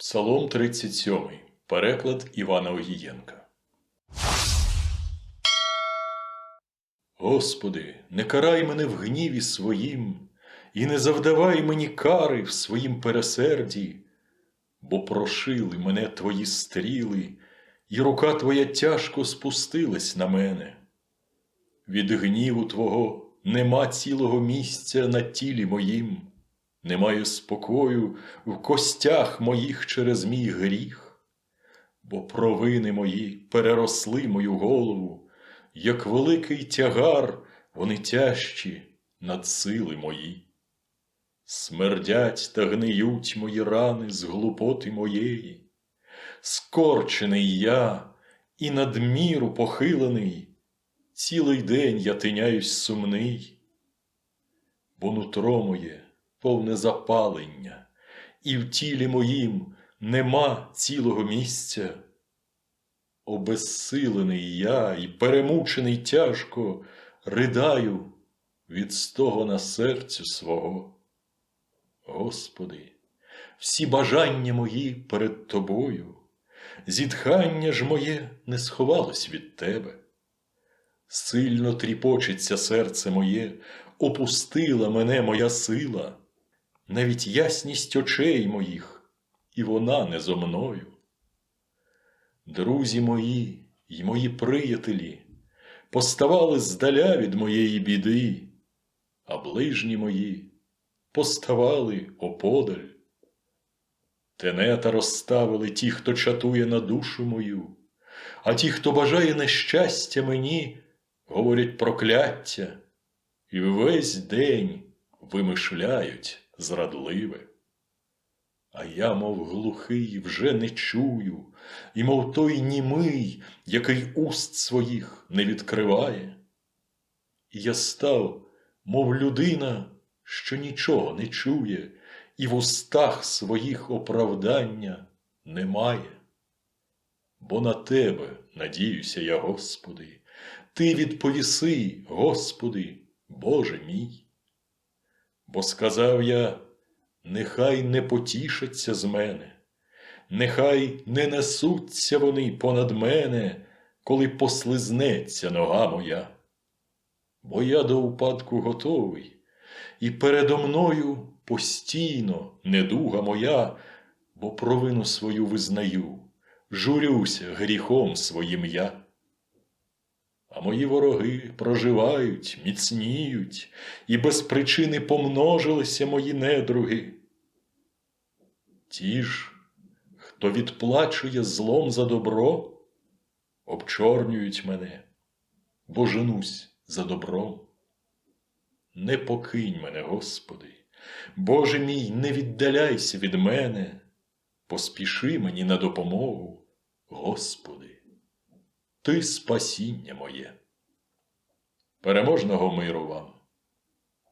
Псалом 37. Переклад Івана Огієнка. Господи, не карай мене в гніві своїм, і не завдавай мені кари в своїм пересерді, бо прошили мене твої стріли, і рука твоя тяжко спустилась на мене. Від гніву Твого нема цілого місця на тілі моїм, немає спокою в костях моїх через мій гріх, бо провини мої переросли мою голову, як великий тягар вони тяжчі над сили мої. Смердять та гниють мої рани з глупоти моєї, скорчений я і надміру похилений, цілий день я тиняюсь сумний, бо нутро моє повне запалення, і в тілі моїм нема цілого місця. Обезсилений я і перемучений тяжко ридаю від стогона серцю свого. Господи, всі бажання мої перед Тобою, зітхання ж моє не сховалось від Тебе. Сильно тріпочеться серце моє, опустила мене моя сила, навіть ясність очей моїх, і вона не зо мною. Друзі мої й мої приятелі поставали здаля від моєї біди, а ближні мої поставали оподаль. Тенета розставили ті, хто чатує на душу мою, а ті, хто бажає нещастя мені, говорять прокляття, і весь день вимишляють зрадливе. А я, мов глухий, вже не чую, і мов той німий, який уст своїх не відкриває. І я став, мов людина, що нічого не чує, і в устах своїх оправдання немає. Бо на тебе надіюся я, Господи, Ти відповіси, Господи, Боже мій. Бо сказав я, нехай не потішаться з мене, нехай не несуться вони понад мене, коли послизнеться нога моя. Бо я до упадку готовий, і передо мною постійно недуга моя, бо провину свою визнаю, журюся гріхом своїм я. А мої вороги проживають, міцніють, і без причини помножилися мої недруги. Ті ж, хто відплачує злом за добро, обчорнюють мене, бо женусь за добром. Не покинь мене, Господи, Боже мій, не віддаляйся від мене, поспіши мені на допомогу, Господи. Ти спасіння моє. Переможного миру вам!